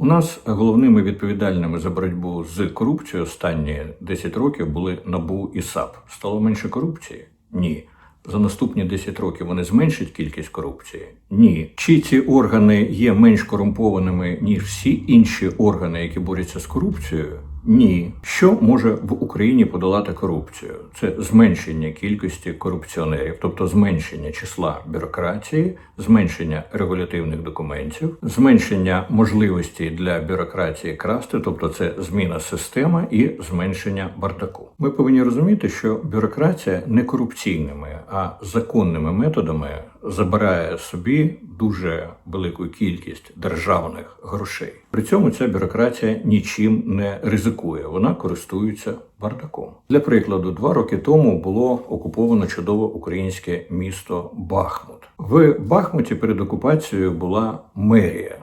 У нас головними відповідальними за боротьбу з корупцією останні 10 років були НАБУ і САП. Стало менше корупції? Ні. За наступні 10 років вони зменшать кількість корупції? Ні. Чи ці органи є менш корумпованими, ніж всі інші органи, які борються з корупцією? Ні. Що може в Україні подолати корупцію? Це зменшення кількості корупціонерів, тобто зменшення числа бюрократії, зменшення регулятивних документів, зменшення можливості для бюрократії красти, тобто це зміна системи і зменшення бардаку. Ми повинні розуміти, що бюрократія не корупційними, а законними методами забирає собі дуже велику кількість державних грошей. При цьому ця бюрократія нічим не ризикує, вона користується бардаком. Для прикладу, два роки тому було окуповано чудове українське місто Бахмут. В Бахмуті перед окупацією була мерія.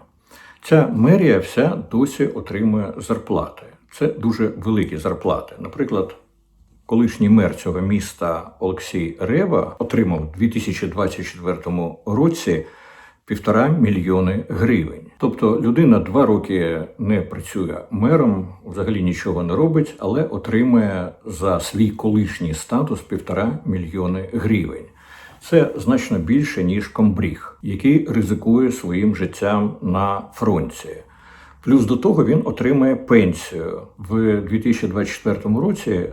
Ця мерія вся досі отримує зарплати. Це дуже великі зарплати. Наприклад, колишній мер цього міста Олексій Рева отримав у 2024 році півтора мільйони гривень. Тобто людина два роки не працює мером, взагалі нічого не робить, але отримує за свій колишній статус півтора мільйони гривень. Це значно більше ніж комбріг, який ризикує своїм життям на фронті. Плюс до того він отримає пенсію в 2024 році.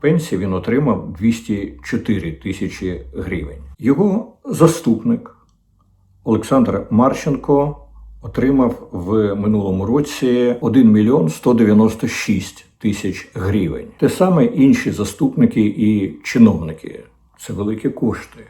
Пенсії він отримав 204 тисячі гривень. Його заступник Олександр Марченко отримав в минулому році 1 мільйон 196 тисяч гривень. Те саме інші заступники і чиновники. Це великі кошти.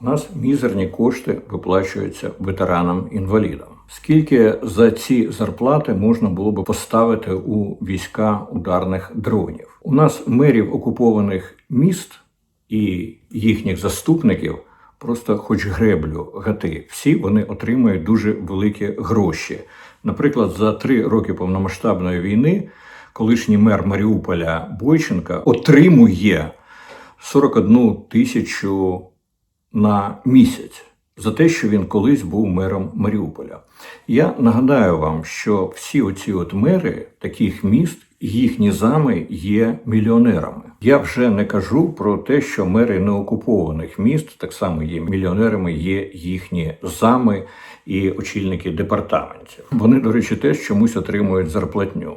У нас мізерні кошти виплачуються ветеранам-інвалідам. Скільки за ці зарплати можна було би поставити у війська ударних дронів? У нас мерів окупованих міст і їхніх заступників просто хоч греблю гати. Всі вони отримують дуже великі гроші. Наприклад, за три роки повномасштабної війни колишній мер Маріуполя Бойченка отримує 41 тисячу на місяць за те, що він колись був мером Маріуполя. Я нагадаю вам, що всі оці от мери таких міст, їхні зами є мільйонерами. Я вже не кажу про те, що мери неокупованих міст так само є мільйонерами, є їхні зами і очільники департаментів. Вони, до речі, теж чомусь отримують зарплатню.